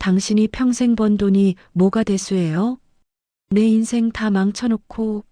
당신이 평생 번 돈이 뭐가 대수예요? 내 인생 다 망쳐놓고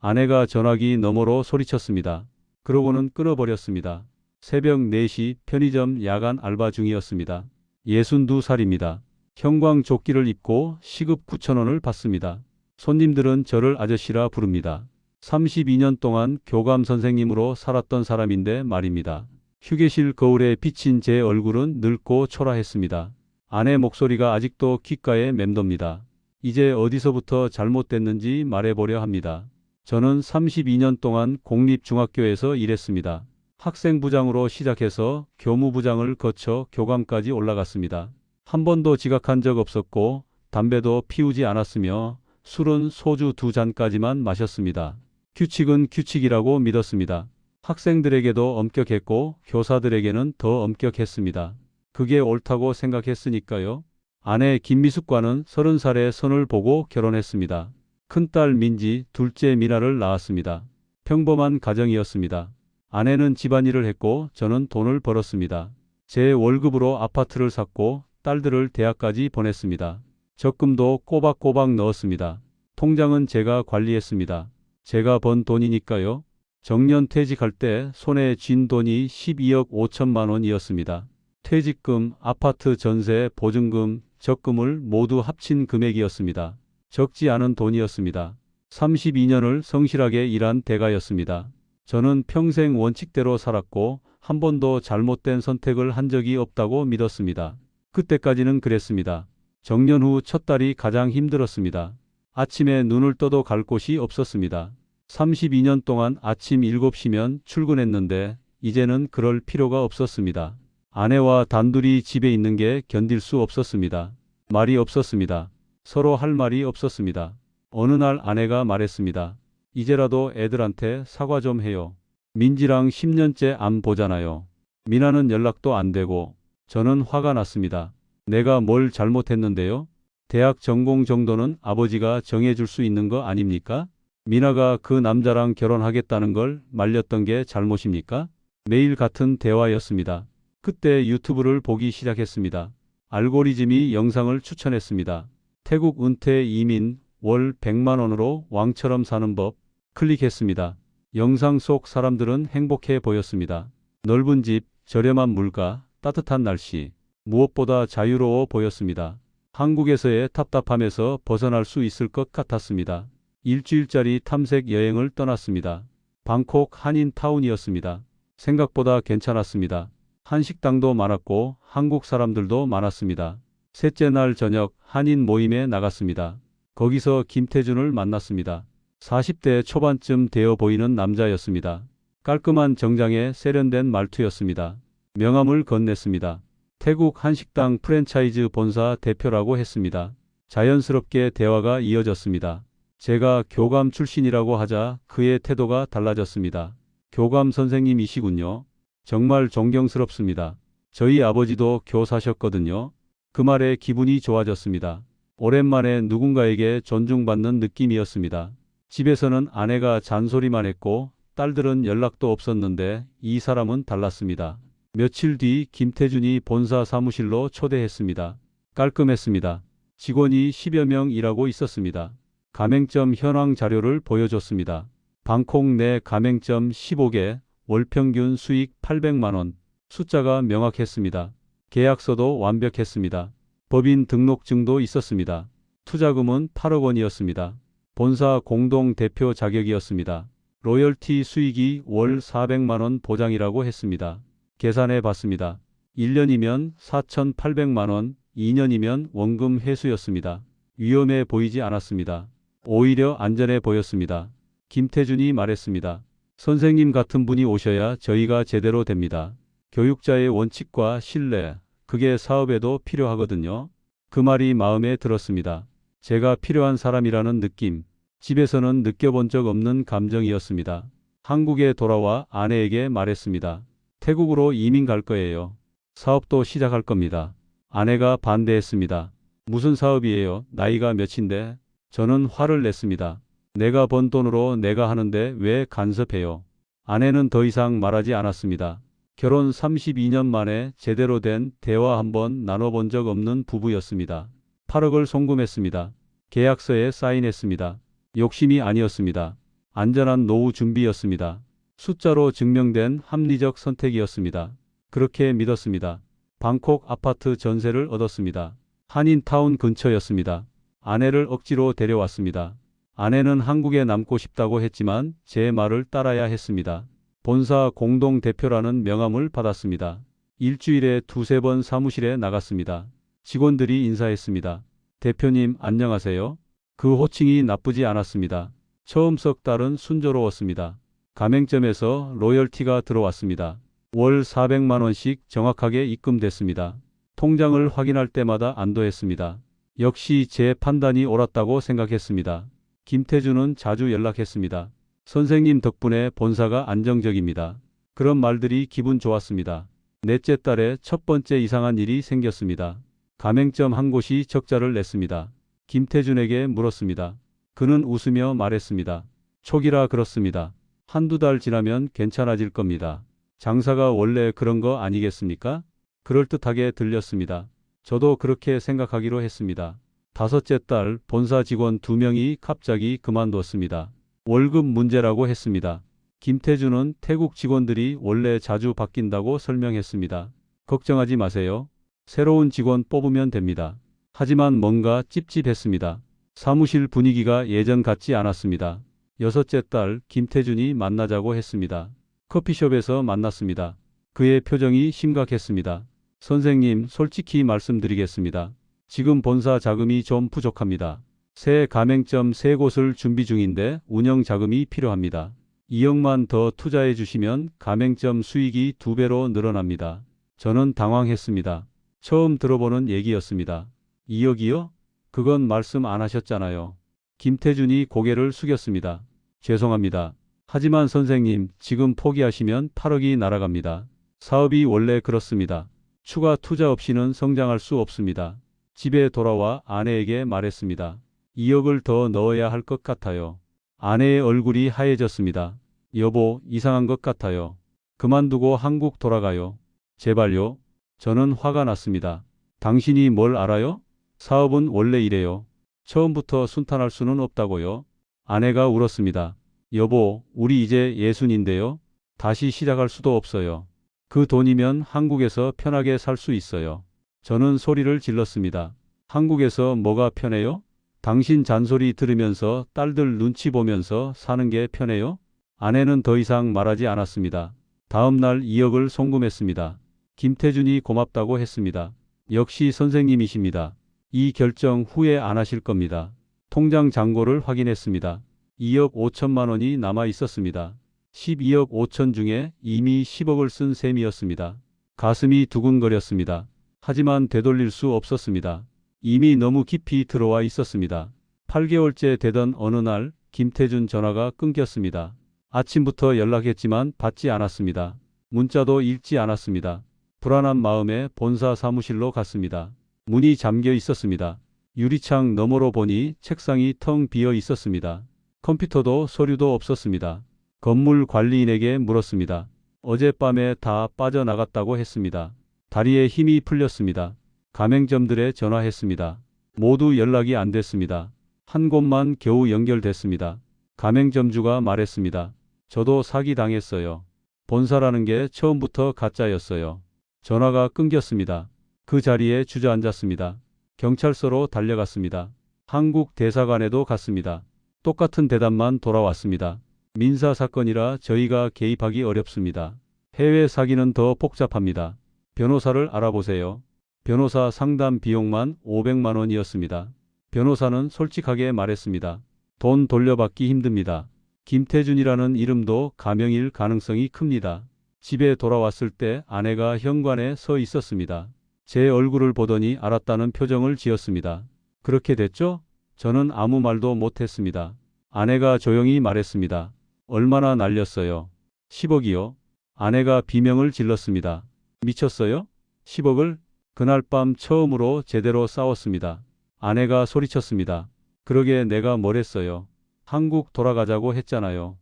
아내가 전화기 너머로 소리쳤습니다. 그러고는 끊어버렸습니다. 새벽 4시 편의점 야간 알바 중이었습니다. 62살입니다. 형광 조끼를 입고 시급 9천원을 받습니다. 손님들은 저를 아저씨라 부릅니다. 32년 동안 교감 선생님으로 살았던 사람인데 말입니다. 휴게실 거울에 비친 제 얼굴은 늙고 초라했습니다. 아내 목소리가 아직도 귓가에 맴돕니다. 이제 어디서부터 잘못됐는지 말해보려 합니다. 저는 32년 동안 공립중학교에서 일했습니다. 학생부장으로 시작해서 교무부장을 거쳐 교감까지 올라갔습니다. 한 번도 지각한 적 없었고 담배도 피우지 않았으며 술은 소주 두 잔까지만 마셨습니다. 규칙은 규칙이라고 믿었습니다. 학생들에게도 엄격했고 교사들에게는 더 엄격했습니다. 그게 옳다고 생각했으니까요. 아내 김미숙과는 30살에 선을 보고 결혼했습니다. 큰딸 민지, 둘째 미나를 낳았습니다. 평범한 가정이었습니다. 아내는 집안일을 했고 저는 돈을 벌었습니다. 제 월급으로 아파트를 샀고 딸들을 대학까지 보냈습니다. 적금도 꼬박꼬박 넣었습니다. 통장은 제가 관리했습니다. 제가 번 돈이니까요. 정년 퇴직할 때 손에 쥔 돈이 12억 5천만 원이었습니다. 퇴직금, 아파트 전세, 보증금, 적금을 모두 합친 금액이었습니다. 적지 않은 돈이었습니다. 32년을 성실하게 일한 대가였습니다. 저는 평생 원칙대로 살았고 한 번도 잘못된 선택을 한 적이 없다고 믿었습니다. 그때까지는 그랬습니다. 정년 후 첫 달이 가장 힘들었습니다. 아침에 눈을 떠도 갈 곳이 없었습니다. 32년 동안 아침 7시면 출근했는데 이제는 그럴 필요가 없었습니다. 아내와 단둘이 집에 있는 게 견딜 수 없었습니다. 말이 없었습니다. 서로 할 말이 없었습니다. 어느 날 아내가 말했습니다. 이제라도 애들한테 사과 좀 해요. 민지랑 10년째 안 보잖아요. 미나는 연락도 안 되고 저는 화가 났습니다. 내가 뭘 잘못했는데요? 대학 전공 정도는 아버지가 정해줄 수 있는 거 아닙니까? 미나가 그 남자랑 결혼하겠다는 걸 말렸던 게 잘못입니까? 매일 같은 대화였습니다. 그때 유튜브를 보기 시작했습니다. 알고리즘이 영상을 추천했습니다. 태국 은퇴 이민 월 100만 원으로 왕처럼 사는 법 클릭했습니다. 영상 속 사람들은 행복해 보였습니다. 넓은 집, 저렴한 물가, 따뜻한 날씨, 무엇보다 자유로워 보였습니다. 한국에서의 답답함에서 벗어날 수 있을 것 같았습니다. 일주일짜리 탐색 여행을 떠났습니다. 방콕 한인타운이었습니다. 생각보다 괜찮았습니다. 한식당도 많았고 한국 사람들도 많았습니다. 셋째 날 저녁 한인 모임에 나갔습니다. 거기서 김태준을 만났습니다. 40대 초반쯤 되어 보이는 남자였습니다. 깔끔한 정장에 세련된 말투였습니다. 명함을 건넸습니다. 태국 한식당 프랜차이즈 본사 대표라고 했습니다. 자연스럽게 대화가 이어졌습니다. 제가 교감 출신이라고 하자 그의 태도가 달라졌습니다. 교감 선생님이시군요. 정말 존경스럽습니다. 저희 아버지도 교사셨거든요. 그 말에 기분이 좋아졌습니다. 오랜만에 누군가에게 존중받는 느낌이었습니다. 집에서는 아내가 잔소리만 했고 딸들은 연락도 없었는데 이 사람은 달랐습니다. 며칠 뒤 김태준이 본사 사무실로 초대했습니다. 깔끔했습니다. 직원이 10여 명 일하고 있었습니다. 가맹점 현황 자료를 보여줬습니다. 방콕 내 가맹점 15개, 월 평균 수익 800만원, 숫자가 명확했습니다. 계약서도 완벽했습니다. 법인 등록증도 있었습니다. 투자금은 8억 원이었습니다. 본사 공동 대표 자격이었습니다. 로열티 수익이 월 400만원 보장이라고 했습니다. 계산해 봤습니다. 1년이면 4,800만원, 2년이면 원금 회수였습니다. 위험해 보이지 않았습니다. 오히려 안전해 보였습니다. 김태준이 말했습니다. 선생님 같은 분이 오셔야 저희가 제대로 됩니다. 교육자의 원칙과 신뢰, 그게 사업에도 필요하거든요. 그 말이 마음에 들었습니다. 제가 필요한 사람이라는 느낌, 집에서는 느껴본 적 없는 감정이었습니다. 한국에 돌아와 아내에게 말했습니다. 태국으로 이민 갈 거예요. 사업도 시작할 겁니다. 아내가 반대했습니다. 무슨 사업이에요? 나이가 몇인데? 저는 화를 냈습니다. 내가 번 돈으로 내가 하는데 왜 간섭해요? 아내는 더 이상 말하지 않았습니다. 결혼 32년 만에 제대로 된 대화 한번 나눠본 적 없는 부부였습니다. 8억을 송금했습니다. 계약서에 사인했습니다. 욕심이 아니었습니다. 안전한 노후 준비였습니다. 숫자로 증명된 합리적 선택이었습니다. 그렇게 믿었습니다. 방콕 아파트 전세를 얻었습니다. 한인타운 근처였습니다. 아내를 억지로 데려왔습니다. 아내는 한국에 남고 싶다고 했지만 제 말을 따라야 했습니다. 본사 공동 대표라는 명함을 받았습니다. 일주일에 두세 번 사무실에 나갔습니다. 직원들이 인사했습니다. 대표님 안녕하세요. 그 호칭이 나쁘지 않았습니다. 처음 석 달은 순조로웠습니다. 가맹점에서 로열티가 들어왔습니다. 월 400만 원씩 정확하게 입금됐습니다. 통장을 확인할 때마다 안도했습니다. 역시 제 판단이 옳았다고 생각했습니다. 김태준은 자주 연락했습니다. 선생님 덕분에 본사가 안정적입니다. 그런 말들이 기분 좋았습니다. 넷째 달에 첫 번째 이상한 일이 생겼습니다. 가맹점 한 곳이 적자를 냈습니다. 김태준에게 물었습니다. 그는 웃으며 말했습니다. 초기라 그렇습니다. 한두 달 지나면 괜찮아질 겁니다. 장사가 원래 그런 거 아니겠습니까? 그럴듯하게 들렸습니다. 저도 그렇게 생각하기로 했습니다. 다섯째 달 본사 직원 두 명이 갑자기 그만뒀습니다. 월급 문제라고 했습니다. 김태준은 태국 직원들이 원래 자주 바뀐다고 설명했습니다. 걱정하지 마세요. 새로운 직원 뽑으면 됩니다. 하지만 뭔가 찝찝했습니다. 사무실 분위기가 예전 같지 않았습니다. 여섯째 달 김태준이 만나자고 했습니다. 커피숍에서 만났습니다. 그의 표정이 심각했습니다. 선생님, 솔직히 말씀드리겠습니다. 지금 본사 자금이 좀 부족합니다. 새 가맹점 세 곳을 준비 중인데 운영 자금이 필요합니다. 2억만 더 투자해 주시면 가맹점 수익이 두 배로 늘어납니다. 저는 당황했습니다. 처음 들어보는 얘기였습니다. 2억이요? 그건 말씀 안 하셨잖아요. 김태준이 고개를 숙였습니다. 죄송합니다. 하지만 선생님, 지금 포기하시면 8억이 날아갑니다. 사업이 원래 그렇습니다. 추가 투자 없이는 성장할 수 없습니다. 집에 돌아와 아내에게 말했습니다. 2억을 더 넣어야 할 것 같아요. 아내의 얼굴이 하얘졌습니다. 여보, 이상한 것 같아요. 그만두고 한국 돌아가요. 제발요. 저는 화가 났습니다. 당신이 뭘 알아요? 사업은 원래 이래요. 처음부터 순탄할 수는 없다고요. 아내가 울었습니다. 여보, 우리 이제 예순인데요. 다시 시작할 수도 없어요. 그 돈이면 한국에서 편하게 살 수 있어요. 저는 소리를 질렀습니다. 한국에서 뭐가 편해요? 당신 잔소리 들으면서 딸들 눈치 보면서 사는 게 편해요? 아내는 더 이상 말하지 않았습니다. 다음 날 2억을 송금했습니다. 김태준이 고맙다고 했습니다. 역시 선생님이십니다. 이 결정 후회 안 하실 겁니다. 통장 잔고를 확인했습니다. 2억 5천만 원이 남아 있었습니다. 12억 5천 중에 이미 10억을 쓴 셈이었습니다. 가슴이 두근거렸습니다. 하지만 되돌릴 수 없었습니다. 이미 너무 깊이 들어와 있었습니다. 8개월째 되던 어느 날 김태준 전화가 끊겼습니다. 아침부터 연락했지만 받지 않았습니다. 문자도 읽지 않았습니다. 불안한 마음에 본사 사무실로 갔습니다. 문이 잠겨 있었습니다. 유리창 너머로 보니 책상이 텅 비어 있었습니다. 컴퓨터도 서류도 없었습니다. 건물 관리인에게 물었습니다. 어젯밤에 다 빠져나갔다고 했습니다. 다리에 힘이 풀렸습니다. 가맹점들에 전화했습니다. 모두 연락이 안 됐습니다. 한 곳만 겨우 연결됐습니다. 가맹점주가 말했습니다. 저도 사기 당했어요. 본사라는 게 처음부터 가짜였어요. 전화가 끊겼습니다. 그 자리에 주저앉았습니다. 경찰서로 달려갔습니다. 한국 대사관에도 갔습니다. 똑같은 대답만 돌아왔습니다. 민사 사건이라 저희가 개입하기 어렵습니다. 해외 사기는 더 복잡합니다. 변호사를 알아보세요. 변호사 상담 비용만 500만 원이었습니다. 변호사는 솔직하게 말했습니다. 돈 돌려받기 힘듭니다. 김태준이라는 이름도 가명일 가능성이 큽니다. 집에 돌아왔을 때 아내가 현관에 서 있었습니다. 제 얼굴을 보더니 알았다는 표정을 지었습니다. 그렇게 됐죠? 저는 아무 말도 못했습니다. 아내가 조용히 말했습니다. 얼마나 날렸어요? 10억이요. 아내가 비명을 질렀습니다. 미쳤어요? 10억을? 그날 밤 처음으로 제대로 싸웠습니다. 아내가 소리쳤습니다. 그러게 내가 뭘 했어요. 한국 돌아가자고 했잖아요.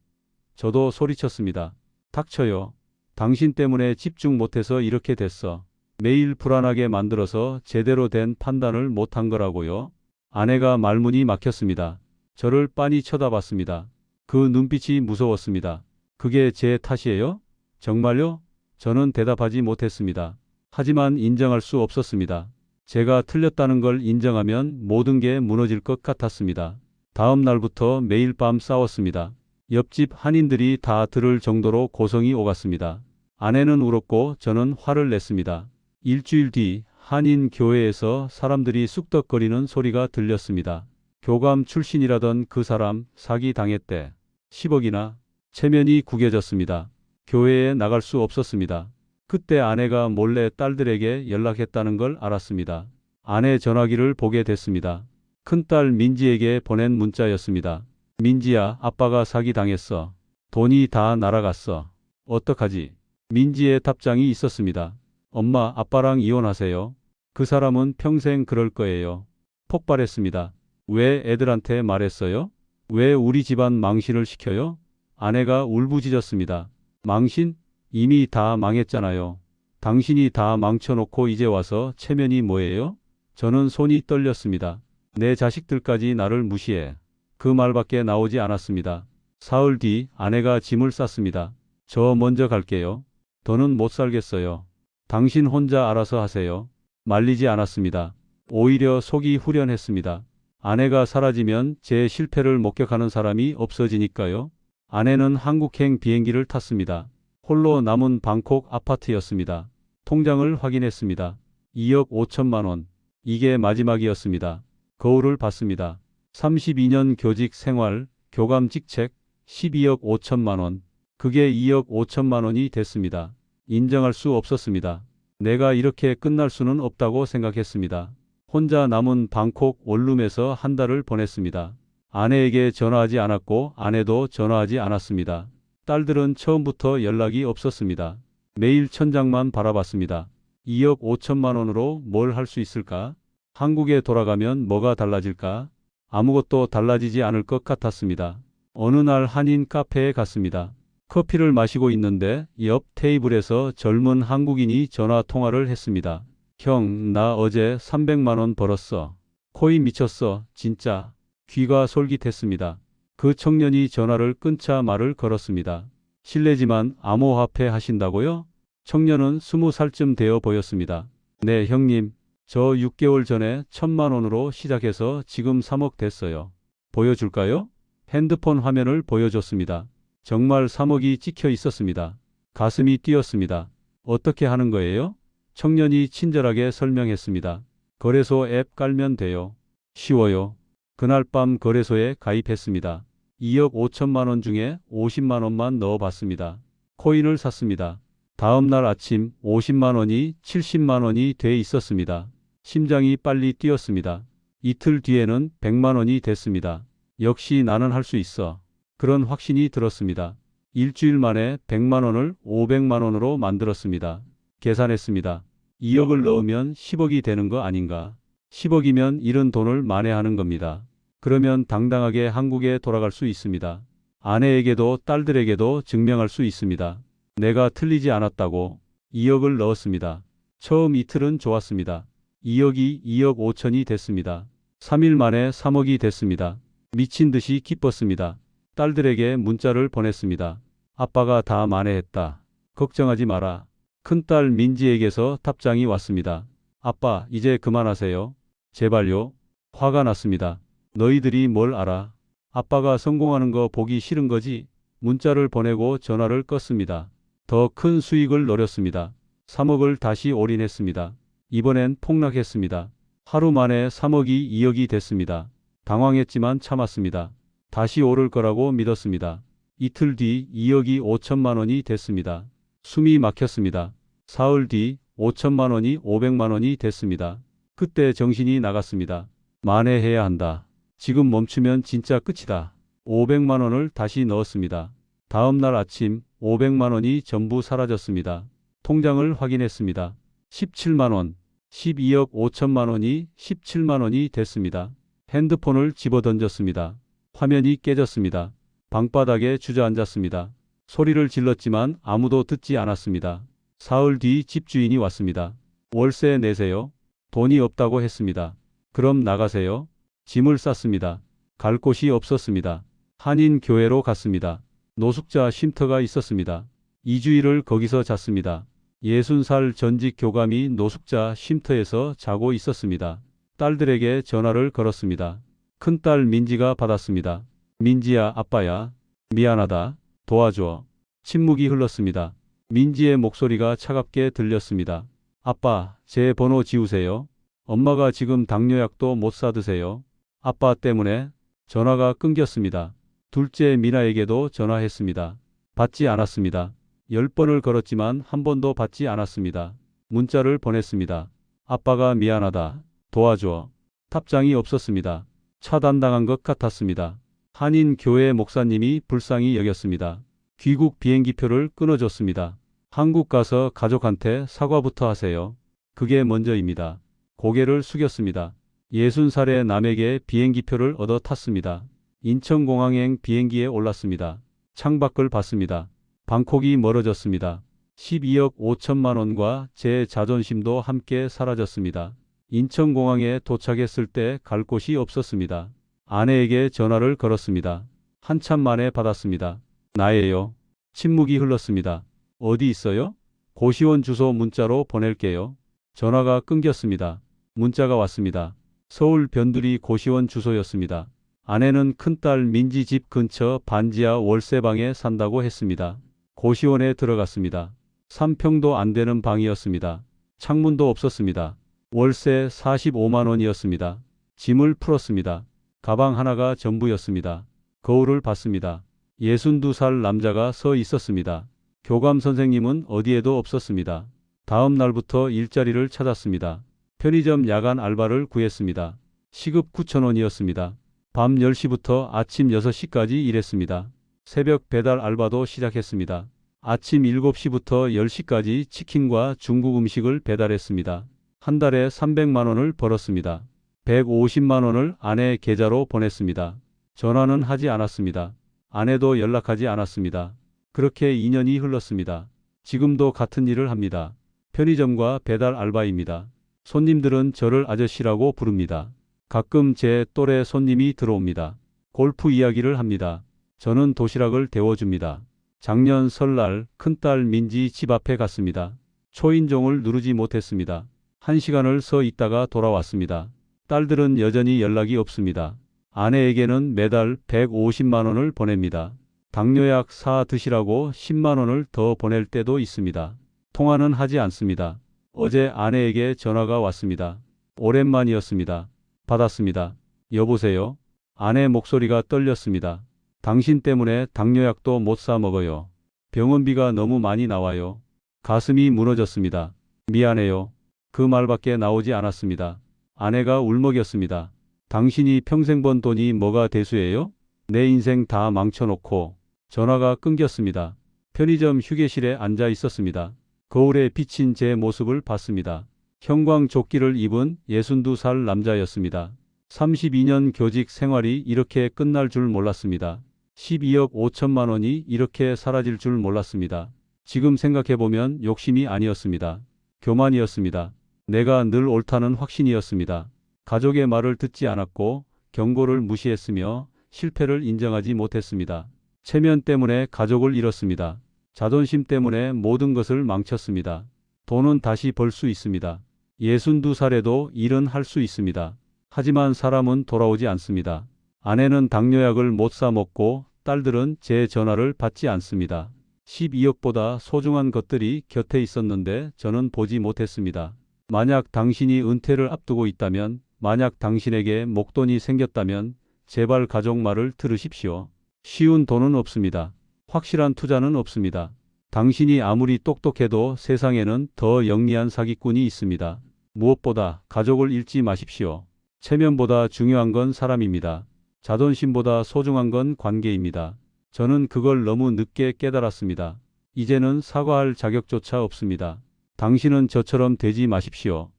저도 소리쳤습니다. 닥쳐요. 당신 때문에 집중 못해서 이렇게 됐어. 매일 불안하게 만들어서 제대로 된 판단을 못한 거라고요. 아내가 말문이 막혔습니다. 저를 빤히 쳐다봤습니다. 그 눈빛이 무서웠습니다. 그게 제 탓이에요? 정말요? 저는 대답하지 못했습니다. 하지만 인정할 수 없었습니다. 제가 틀렸다는 걸 인정하면 모든 게 무너질 것 같았습니다. 다음 날부터 매일 밤 싸웠습니다. 옆집 한인들이 다 들을 정도로 고성이 오갔습니다. 아내는 울었고 저는 화를 냈습니다. 일주일 뒤 한인 교회에서 사람들이 쑥덕거리는 소리가 들렸습니다. 교감 출신이라던 그 사람 사기 당했대. 10억이나 체면이 구겨졌습니다. 교회에 나갈 수 없었습니다. 그때 아내가 몰래 딸들에게 연락했다는 걸 알았습니다. 아내 전화기를 보게 됐습니다. 큰딸 민지에게 보낸 문자였습니다. 민지야, 아빠가 사기 당했어. 돈이 다 날아갔어. 어떡하지? 민지의 답장이 있었습니다. 엄마, 아빠랑 이혼하세요. 그 사람은 평생 그럴 거예요. 폭발했습니다. 왜 애들한테 말했어요? 왜 우리 집안 망신을 시켜요? 아내가 울부짖었습니다. 망신? 이미 다 망했잖아요. 당신이 다 망쳐놓고 이제 와서 체면이 뭐예요? 저는 손이 떨렸습니다. 내 자식들까지 나를 무시해. 그 말밖에 나오지 않았습니다. 사흘 뒤 아내가 짐을 쌌습니다. 저 먼저 갈게요. 더는 못 살겠어요. 당신 혼자 알아서 하세요. 말리지 않았습니다. 오히려 속이 후련했습니다. 아내가 사라지면 제 실패를 목격하는 사람이 없어지니까요. 아내는 한국행 비행기를 탔습니다. 홀로 남은 방콕 아파트였습니다. 통장을 확인했습니다. 2억 5천만 원. 이게 마지막이었습니다. 거울을 봤습니다. 32년 교직 생활, 교감 직책, 12억 5천만 원. 그게 2억 5천만 원이 됐습니다. 인정할 수 없었습니다. 내가 이렇게 끝날 수는 없다고 생각했습니다. 혼자 남은 방콕 원룸에서 한 달을 보냈습니다. 아내에게 전화하지 않았고 아내도 전화하지 않았습니다. 딸들은 처음부터 연락이 없었습니다. 매일 천장만 바라봤습니다. 2억 5천만 원으로 뭘 할 수 있을까? 한국에 돌아가면 뭐가 달라질까? 아무것도 달라지지 않을 것 같았습니다. 어느 날 한인 카페에 갔습니다. 커피를 마시고 있는데 옆 테이블에서 젊은 한국인이 전화 통화를 했습니다. 형, 나 어제 300만 원 벌었어. 코이 미쳤어, 진짜. 귀가 솔깃했습니다. 그 청년이 전화를 끊자 말을 걸었습니다. 실례지만 암호화폐 하신다고요? 청년은 스무 살쯤 되어 보였습니다. 네, 형님. 저 6개월 전에 천만 원으로 시작해서 지금 3억 됐어요. 보여줄까요? 핸드폰 화면을 보여줬습니다. 정말 3억이 찍혀 있었습니다. 가슴이 뛰었습니다. 어떻게 하는 거예요? 청년이 친절하게 설명했습니다. 거래소 앱 깔면 돼요. 쉬워요. 그날 밤 거래소에 가입했습니다. 2억 5천만 원 중에 50만 원만 넣어봤습니다. 코인을 샀습니다. 다음 날 아침 50만 원이 70만 원이 돼 있었습니다. 심장이 빨리 뛰었습니다. 이틀 뒤에는 100만 원이 됐습니다. 역시 나는 할 수 있어. 그런 확신이 들었습니다. 일주일 만에 100만 원을 500만 원으로 만들었습니다. 계산했습니다. 2억을 넣으면 10억이 되는 거 아닌가? 10억이면 잃은 돈을 만회하는 겁니다. 그러면 당당하게 한국에 돌아갈 수 있습니다. 아내에게도 딸들에게도 증명할 수 있습니다. 내가 틀리지 않았다고 2억을 넣었습니다. 처음 이틀은 좋았습니다. 2억이 2억 5천이 됐습니다. 3일 만에 3억이 됐습니다. 미친 듯이 기뻤습니다. 딸들에게 문자를 보냈습니다. 아빠가 다 만회했다. 걱정하지 마라. 큰딸 민지에게서 답장이 왔습니다. 아빠, 이제 그만하세요. 제발요. 화가 났습니다. 너희들이 뭘 알아? 아빠가 성공하는 거 보기 싫은 거지? 문자를 보내고 전화를 껐습니다. 더 큰 수익을 노렸습니다. 3억을 다시 올인했습니다. 이번엔 폭락했습니다. 하루 만에 3억이 2억이 됐습니다. 당황했지만 참았습니다. 다시 오를 거라고 믿었습니다. 이틀 뒤 2억이 5천만 원이 됐습니다. 숨이 막혔습니다. 사흘 뒤 5천만 원이 500만 원이 됐습니다. 그때 정신이 나갔습니다. 만회해야 한다. 지금 멈추면 진짜 끝이다. 500만 원을 다시 넣었습니다. 다음 날 아침 500만 원이 전부 사라졌습니다. 통장을 확인했습니다. 17만 원, 12억 5천만 원이 17만 원이 됐습니다. 핸드폰을 집어 던졌습니다. 화면이 깨졌습니다. 방바닥에 주저앉았습니다. 소리를 질렀지만 아무도 듣지 않았습니다. 사흘 뒤 집주인이 왔습니다. 월세 내세요. 돈이 없다고 했습니다. 그럼 나가세요. 짐을 쌌습니다. 갈 곳이 없었습니다. 한인 교회로 갔습니다. 노숙자 쉼터가 있었습니다. 2주일을 거기서 잤습니다. 60살 전직 교감이 노숙자 쉼터에서 자고 있었습니다. 딸들에게 전화를 걸었습니다. 큰딸 민지가 받았습니다. 민지야, 아빠야. 미안하다. 도와줘. 침묵이 흘렀습니다. 민지의 목소리가 차갑게 들렸습니다. 아빠, 제 번호 지우세요. 엄마가 지금 당뇨약도 못 사드세요. 아빠 때문에 전화가 끊겼습니다. 둘째 미나에게도 전화했습니다. 받지 않았습니다. 열 번을 걸었지만 한 번도 받지 않았습니다. 문자를 보냈습니다. 아빠가 미안하다. 도와줘. 탑장이 없었습니다. 차단당한 것 같았습니다. 한인 교회 목사님이 불쌍히 여겼습니다. 귀국 비행기표를 끊어줬습니다. 한국 가서 가족한테 사과부터 하세요. 그게 먼저입니다. 고개를 숙였습니다. 60살의 남에게 비행기표를 얻어 탔습니다. 인천공항행 비행기에 올랐습니다. 창밖을 봤습니다. 방콕이 멀어졌습니다. 12억 5천만 원과 제 자존심도 함께 사라졌습니다. 인천공항에 도착했을 때 갈 곳이 없었습니다. 아내에게 전화를 걸었습니다. 한참 만에 받았습니다. 나예요. 침묵이 흘렀습니다. 어디 있어요? 고시원 주소 문자로 보낼게요. 전화가 끊겼습니다. 문자가 왔습니다. 서울 변두리 고시원 주소였습니다. 아내는 큰딸 민지 집 근처 반지하 월세방에 산다고 했습니다. 고시원에 들어갔습니다. 3평도 안 되는 방이었습니다. 창문도 없었습니다. 월세 45만 원이었습니다. 짐을 풀었습니다. 가방 하나가 전부였습니다. 거울을 봤습니다. 62살 남자가 서 있었습니다. 교감 선생님은 어디에도 없었습니다. 다음 날부터 일자리를 찾았습니다. 편의점 야간 알바를 구했습니다. 시급 9천원이었습니다. 밤 10시부터 아침 6시까지 일했습니다. 새벽 배달 알바도 시작했습니다. 아침 7시부터 10시까지 치킨과 중국 음식을 배달했습니다. 한 달에 300만 원을 벌었습니다. 150만 원을 아내 계좌로 보냈습니다. 전화는 하지 않았습니다. 아내도 연락하지 않았습니다. 그렇게 2년이 흘렀습니다. 지금도 같은 일을 합니다. 편의점과 배달 알바입니다. 손님들은 저를 아저씨라고 부릅니다. 가끔 제 또래 손님이 들어옵니다. 골프 이야기를 합니다. 저는 도시락을 데워줍니다. 작년 설날 큰딸 민지 집 앞에 갔습니다. 초인종을 누르지 못했습니다. 한 시간을 서 있다가 돌아왔습니다. 딸들은 여전히 연락이 없습니다. 아내에게는 매달 150만 원을 보냅니다. 당뇨약 사 드시라고 10만 원을 더 보낼 때도 있습니다. 통화는 하지 않습니다. 어제 아내에게 전화가 왔습니다. 오랜만이었습니다. 받았습니다. 여보세요? 아내 목소리가 떨렸습니다. 당신 때문에 당뇨약도 못 사 먹어요. 병원비가 너무 많이 나와요. 가슴이 무너졌습니다. 미안해요. 그 말밖에 나오지 않았습니다. 아내가 울먹였습니다. 당신이 평생 번 돈이 뭐가 대수예요? 내 인생 다 망쳐놓고 전화가 끊겼습니다. 편의점 휴게실에 앉아 있었습니다. 거울에 비친 제 모습을 봤습니다. 형광 조끼를 입은 62살 남자였습니다. 32년 교직 생활이 이렇게 끝날 줄 몰랐습니다. 12억 5천만 원이 이렇게 사라질 줄 몰랐습니다. 지금 생각해보면 욕심이 아니었습니다. 교만이었습니다. 내가 늘 옳다는 확신이었습니다. 가족의 말을 듣지 않았고 경고를 무시했으며 실패를 인정하지 못했습니다. 체면 때문에 가족을 잃었습니다. 자존심 때문에 모든 것을 망쳤습니다. 돈은 다시 벌 수 있습니다. 62살에도 일은 할 수 있습니다. 하지만 사람은 돌아오지 않습니다. 아내는 당뇨약을 못 사 먹고 딸들은 제 전화를 받지 않습니다. 12억보다 소중한 것들이 곁에 있었는데 저는 보지 못했습니다. 만약 당신이 은퇴를 앞두고 있다면, 만약 당신에게 목돈이 생겼다면, 제발 가족 말을 들으십시오. 쉬운 돈은 없습니다. 확실한 투자는 없습니다. 당신이 아무리 똑똑해도 세상에는 더 영리한 사기꾼이 있습니다. 무엇보다 가족을 잃지 마십시오. 체면보다 중요한 건 사람입니다. 자존심보다 소중한 건 관계입니다. 저는 그걸 너무 늦게 깨달았습니다. 이제는 사과할 자격조차 없습니다. 당신은 저처럼 되지 마십시오.